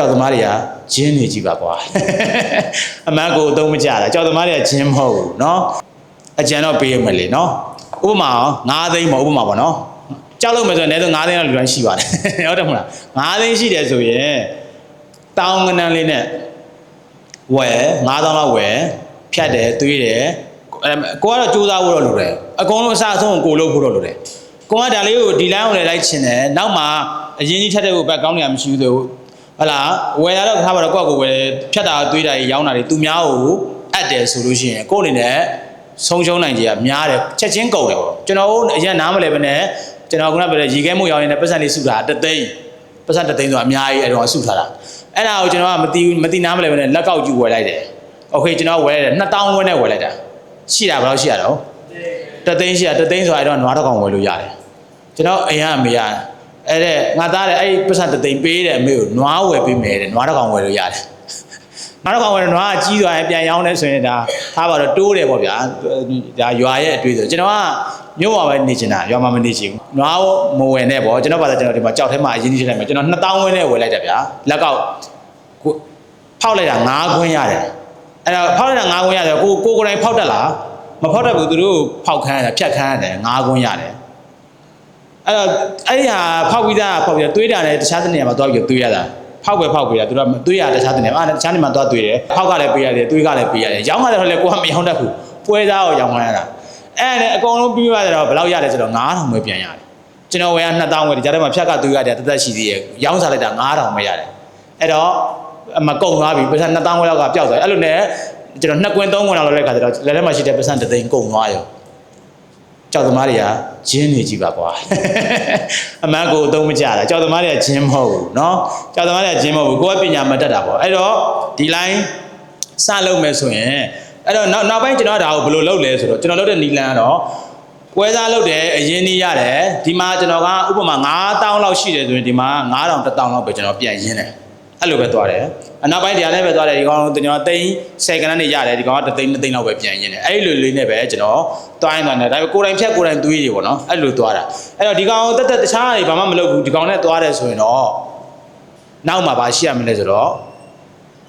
ကြောက်သမားတွေကဂျင်းနေကြည့်ပါကွာအမန်ကိုအသုံးမကျတာကြောက်သမားတွေကဂျင်းမဟုတ်ဘူးเนาะအကြံတော့ပေးရမလေเนาะဥပမာ9သိန်းမဟုတ်ဥပမာပေါ့เนาะကြောက်လို့မယ်ဆိုရင်လည်း9သိန်းလောက်လူတိုင်းရှိပါတယ်ဟုတ်တယ်မဟုတ်လား9သိန်းရှိတယ်ဆိုရင်တောင်းကနန်းလေးနဲ့ဝယ်9000လောက်ဝယ်ဖြတ်တယ်သွေးတယ်အဲကိုကတော့စူးစမ်းဖို့တော့လိုတယ်အကုန်လုံးအစားအဆုံးကိုလုပ်ဖို့တော့လိုတယ်ကိုကဒါလေးကိုဒီလိုင်းကိုလည်းလိုက်ချင်တယ်နောက်မှအရင်ကြီးထက်တဲ့ကိုဘက်ကောင်းနေရမရှိဘူးဆို ဟလာဝယ်လာတော့ထားပါတော့ကိုယ့်ကိုယ်ဝယ်ဖြတ်တာသွေးတာကြီးရောင်းတာတွေသူများကိုအပ်တယ်ဆိုလို့ရှိရင်ကိုယ့်အနေနဲ့ဆုံးရှုံးနိုင်ကြရများတယ်ချက်ချင်းကုန်တယ်ပေါ့ကျွန်တော်တို့အရင်နားမလဲပဲနဲ့ကျွန်တော်ကပြောတဲ့ရေခဲမှုရောင်းနေတဲ့ပတ်စံလေးစုတာတသိန်းပတ်စံတသိန်းဆိုတာအများကြီးအဲ့တော့စုထားတာအဲ့ဒါကိုကျွန်တော်ကမသိမသိနားမလဲပဲနဲ့လက်ကောက်ကျူဝယ်လိုက်တယ်โอเคကျွန်တော်ဝယ်ရတယ်2000ဝန်းနဲ့ဝယ်လိုက်တာရှိတာဘယ်လောက်ရှိရတော့တသိန်းရှိရတသိန်းဆိုတာအဲ့တော့နွားတစ်ကောင်ဝယ်လို့ရတယ်ကျွန်တော်အိမ်ကအမေရ အဲ့တဲ့ငါသားတဲ့အဲ့ပတ်စံတသိန်းပေးတယ်အမေကိုနွားဝယ်ပေးမယ်တဲ့နွားတစ်ကောင်ဝယ်လို့ရတယ်နောက်တစ်ခါဝင်နွားကြီးသွားရင်ပြန်ရောင်းနေဆိုရင်ဒါထားပါတော့တိုးတယ်ပေါ့ဗျာဒါရွာရဲ့အတွေ့ဆိုကျွန်တော်ကမြို့မှာပဲနေချင်တာရွာမှာမနေချင်ဘူးနွားမဝယ်နဲ့ပေါ့ကျွန်တော်ပါတော့ကျွန်တော်ဒီမှာကြောက်ထဲမှာအရင်ကြီးထည့်လိုက်မယ်ကျွန်တော်2000ဝင်းနဲ့ဝယ်လိုက်တယ်ဗျာလက်ကောက်ကိုဖောက်လိုက်တာ9ခွင်းရတယ်အဲ့တော့ဖောက်လိုက်တာ9ခွင်းရတယ်ကိုကိုကိုယ်တိုင်ဖောက်တတ်လားမဖောက်တတ်ဘူးသူတို့ဖောက်ခန်းရတယ်ဖြတ်ခန်းရတယ်9ခွင်းရတယ် အဲ့တော့အဲ့ဒီဟာဖောက်ပြီးသားဖောက်ပြီးသွေးတာလည်းတခြားတနေရာမှာသွားပြီးသွေးရတာဖောက်ပဲဖောက်ပေးတာသူတို့ကသွေးရတခြားတနေရာမှာတခြားနေရာမှာသွားသွေးတယ်ဖောက်ကလည်းပေးရတယ်သွေးကလည်းပေးရတယ်ရောင်းရတယ်လည်းကိုကမရောင်းတတ်ဘူးပွဲသားကိုရောင်းရတာအဲ့ဒါနဲ့အကုန်လုံးပြီးသွားတယ်တော့ဘယ်လောက်ရတယ်ဆိုတော့9000ပဲပြန်ရတယ်ကျွန်တော်ဝယ်က2000ဝယ်ဒီကြားထဲမှာဖြတ်ကသွေးရတယ်တသက်ရှိသေးရဲ့ရောင်းစားလိုက်တာ9000ပဲရတယ်အဲ့တော့အမကုံသွားပြီပတ်စံ2000ဝယ်လောက်ကပျောက်သွားတယ်အဲ့လိုနဲ့ကျွန်တော်နှစ်ကွင်းသုံးကွင်းလောက်လောက်တဲ့ခါကျတော့လက်ထဲမှာရှိတဲ့ပတ်စံတစ်သိန်းကုန်သွားရော ကြောက်သမားတွေကဂျင်းနေကြည့်ပါကွာအမန်ကိုအသုံးမကျတာကြောက်သမားတွေကဂျင်းမဟုတ်ဘူးเนาะကြောက်သမားတွေကဂျင်းမဟုတ်ဘူးကိုယ်ကပညာမတတ်တာပေါ့အဲ့တော့ဒီ line စလုပ်မယ်ဆိုရင်အဲ့တော့နောက်နောက်ပိုင်းကျွန်တော်ဒါကိုဘယ်လိုလုပ်လဲဆိုတော့ကျွန်တော်လုပ်တဲ့နီလန်ကတော့ပွဲစားလုပ်တယ်အရင်နီးရတယ်ဒီမှာကျွန်တော်ကဥပမာ9000လောက်ရှိတယ်ဆိုရင်ဒီမှာ9000 1000လောက်ပဲကျွန်တော်ပြန်ရင်းတယ် အဲ့လိုပဲသွားတယ်အနောက်ပိုင်းတရားနဲ့ပဲသွားတယ်ဒီကောင်ကျွန်တော်သိန်း10ကနန်းနေရတယ်ဒီကောင်က3သိန်း2သိန်းလောက်ပဲပြန်ရင်းတယ်အဲ့လိုလေးနဲ့ပဲကျွန်တော်သွားရင်သွားတယ်ဒါပေမဲ့ကိုယ်တိုင်ဖြတ်ကိုယ်တိုင်သွေးတွေပေါ့နော်အဲ့လိုသွားတာအဲ့တော့ဒီကောင်တက်တက်တခြားတွေဘာမှမလုပ်ဘူးဒီကောင်နဲ့သွားတယ်ဆိုရင်တော့နောက်မှာဘာရှိရမလဲဆိုတော့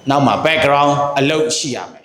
နောက်မှာ background အလုပ်ရှိရမယ်